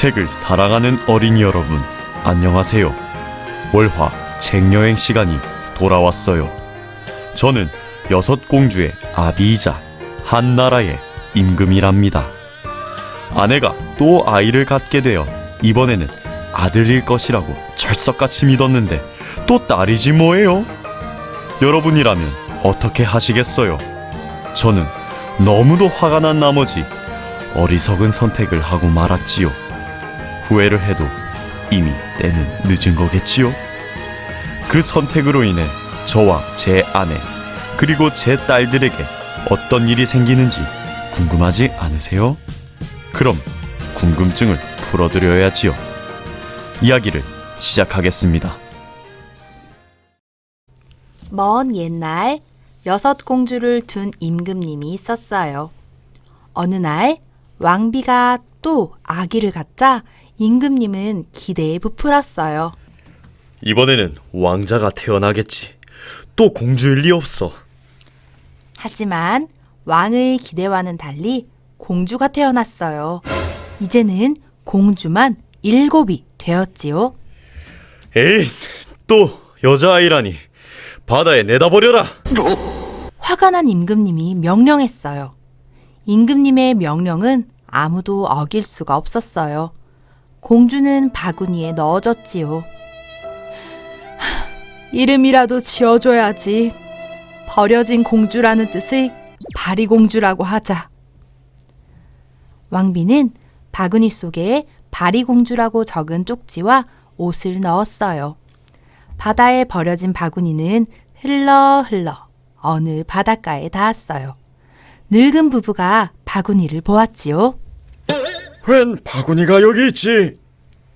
책을 사랑하는 어린이 여러분, 안녕하세요. 월화 책여행 시간이 돌아왔어요. 저는 여섯 공주의 아비이자 한나라의 임금이랍니다. 아내가 또 아이를 갖게 되어 이번에는 아들일 것이라고 철석같이 믿었는데 또 딸이지 뭐예요? 여러분이라면 어떻게 하시겠어요? 저는 너무도 화가 난 나머지 어리석은 선택을 하고 말았지요. 후회를 해도 이미 때는 늦은 거겠지요. 그 선택으로 인해 저와 제 아내 그리고 제 딸들에게 어떤 일이 생기는지 궁금하지 않으세요? 그럼 궁금증을 풀어드려야지요. 이야기를 시작하겠습니다. 먼 옛날 여섯 공주를 둔 임금님이 있었어요. 어느 날 왕비가 또 아기를 갖자 임금님은 기대에 부풀었어요. 이번에는 왕자가 태어나겠지. 또 공주일 리 없어. 하지만 왕의 기대와는 달리 공주가 태어났어요. 이제는 공주만 일곱이 되었지요. 에이, 또 여자아이라니. 바다에 내다버려라. 화가 난 임금님이 명령했어요. 임금님의 명령은 아무도 어길 수가 없었어요. 공주는 바구니에 넣어졌지요. 하, 이름이라도 지어줘야지. 버려진 공주라는 뜻의 바리공주라고 하자. 왕비는 바구니 속에 바리공주라고 적은 쪽지와 옷을 넣었어요. 바다에 버려진 바구니는 흘러 흘러 어느 바닷가에 닿았어요. 늙은 부부가 바구니를 보았지요. 웬 바구니가 여기 있지?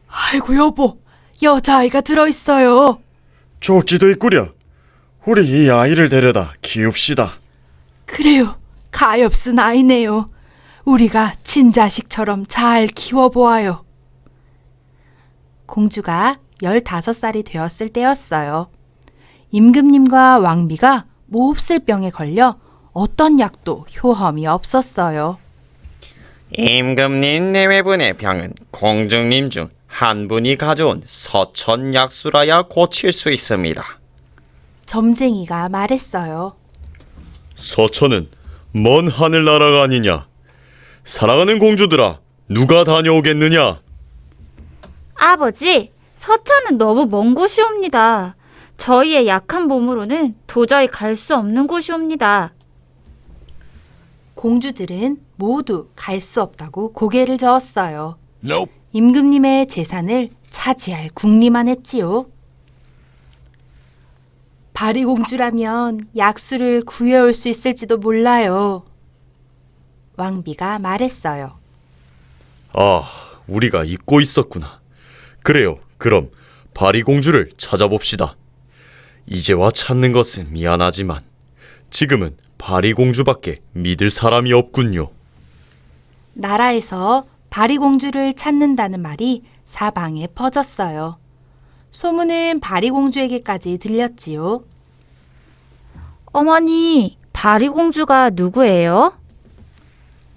아이고 여보, 여자아이가 들어있어요. 쪽지도 있구려. 우리 이 아이를 데려다 키웁시다. 그래요, 가엾은 아이네요. 우리가 친자식처럼 잘 키워보아요. 공주가 15살이 되었을 때였어요. 임금님과 왕비가 몹쓸 병에 걸려 어떤 약도 효험이 없었어요. 임금님 내외분의 병은 공주님 중 한 분이 가져온 서천 약수라야 고칠 수 있습니다. 점쟁이가 말했어요. 서천은 먼 하늘나라가 아니냐. 사랑하는 공주들아, 누가 다녀오겠느냐? 아버지, 서천은 너무 먼 곳이옵니다. 저희의 약한 몸으로는 도저히 갈 수 없는 곳이옵니다. 공주들은 모두 갈 수 없다고 고개를 저었어요. 임금님의 재산을 차지할 궁리만 했지요. 바리공주라면 약수를 구해올 수 있을지도 몰라요. 왕비가 말했어요. 아, 우리가 잊고 있었구나. 그래요. 그럼 바리공주를 찾아봅시다. 이제와 찾는 것은 미안하지만 지금은 바리공주밖에 믿을 사람이 없군요. 나라에서 바리공주를 찾는다는 말이 사방에 퍼졌어요. 소문은 바리공주에게까지 들렸지요. 어머니, 바리공주가 누구예요?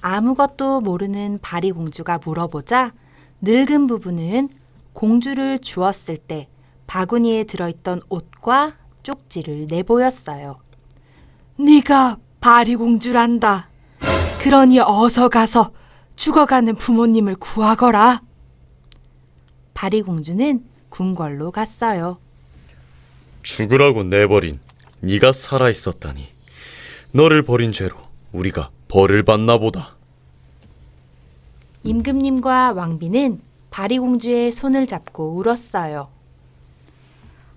아무것도 모르는 바리공주가 물어보자 늙은 부부는 공주를 주었을 때 바구니에 들어있던 옷과 쪽지를 내보였어요. 네가 바리공주란다. 그러니 어서 가서 죽어가는 부모님을 구하거라. 바리공주는 궁궐로 갔어요. 죽으라고 내버린 네가 살아 있었다니. 너를 버린 죄로 우리가 벌을 받나 보다. 임금님과 왕비는 바리공주의 손을 잡고 울었어요.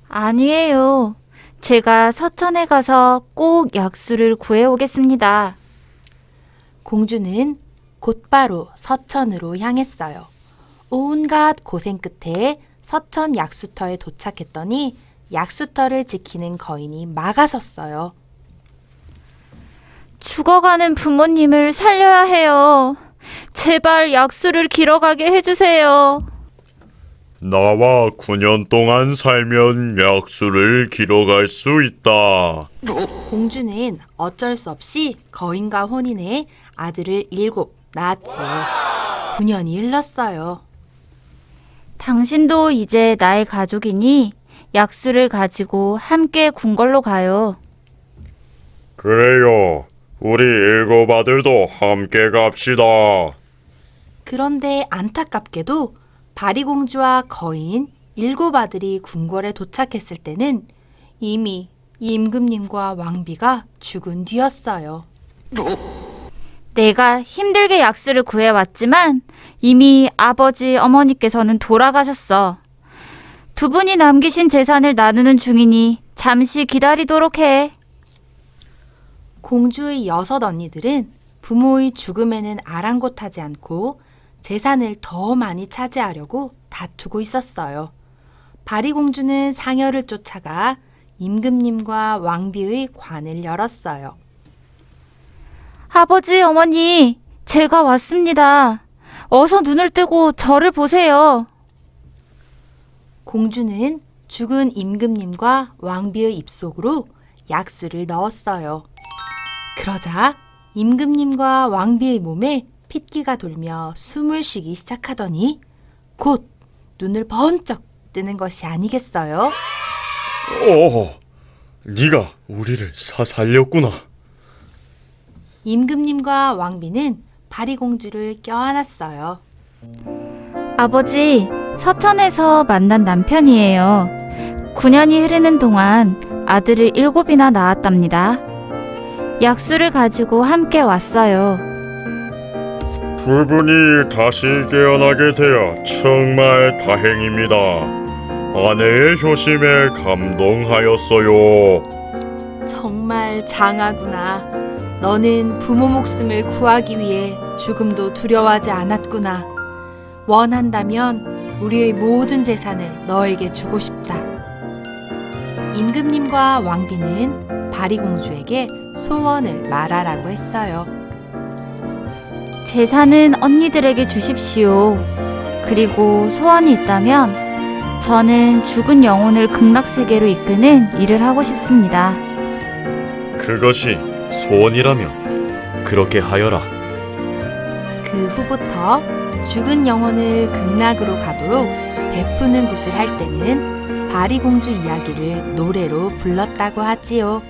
아니에요. 제가 서천에 가서 꼭 약수를 구해 오겠습니다. 공주는 곧바로 서천으로 향했어요. 온갖 고생 끝에 서천 약수터에 도착했더니 약수터를 지키는 거인이 막아섰어요. 죽어가는 부모님을 살려야 해요. 제발 약수를 길어가게 해주세요. 나와 9년 동안 살면 약수를 길어갈 수 있다. 공주는 어쩔 수 없이 거인과 혼인해 아들을 일곱 낳았지요. 9년이 흘렀어요. 당신도 이제 나의 가족이니 약수를 가지고 함께 궁궐로 가요. 그래요. 우리 일곱 아들도 함께 갑시다. 그런데 안타깝게도 바리공주와 거인 일곱 아들이 궁궐에 도착했을 때는 이미 임금님과 왕비가 죽은 뒤였어요. 내가 힘들게 약수를 구해왔지만 이미 아버지, 어머니께서는 돌아가셨어. 두 분이 남기신 재산을 나누는 중이니 잠시 기다리도록 해. 공주의 여섯 언니들은 부모의 죽음에는 아랑곳하지 않고 재산을 더 많이 차지하려고 다투고 있었어요. 바리 공주는 상여를 쫓아가 임금님과 왕비의 관을 열었어요. 아버지, 어머니, 제가 왔습니다. 어서 눈을 뜨고 저를 보세요. 공주는 죽은 임금님과 왕비의 입속으로 약수를 넣었어요. 그러자 임금님과 왕비의 몸에 핏기가 돌며 숨을 쉬기 시작하더니 곧 눈을 번쩍 뜨는 것이 아니겠어요? 어, 네가 우리를 사 살렸구나. 임금님과 왕비는 바리공주를 껴안았어요. 아버지, 서천에서 만난 남편이에요. 9년이 흐르는 동안 아들을 일곱이나 낳았답니다. 약수를 가지고 함께 왔어요. 두 분이 다시 깨어나게 되어 정말 다행입니다. 아내의 효심에 감동하였어요. 정말 장하구나. 너는 부모 목숨을 구하기 위해 죽음도 두려워하지 않았구나. 원한다면 우리의 모든 재산을 너에게 주고 싶다. 임금님과 왕비는 바리공주에게 소원을 말하라고 했어요. 재산은 언니들에게 주십시오. 그리고 소원이 있다면 저는 죽은 영혼을 극락세계로 이끄는 일을 하고 싶습니다. 그것이 소원이라면 그렇게 하여라. 그 후부터 죽은 영혼을 극락으로 가도록 베푸는 굿을 할 때는 바리공주 이야기를 노래로 불렀다고 하지요.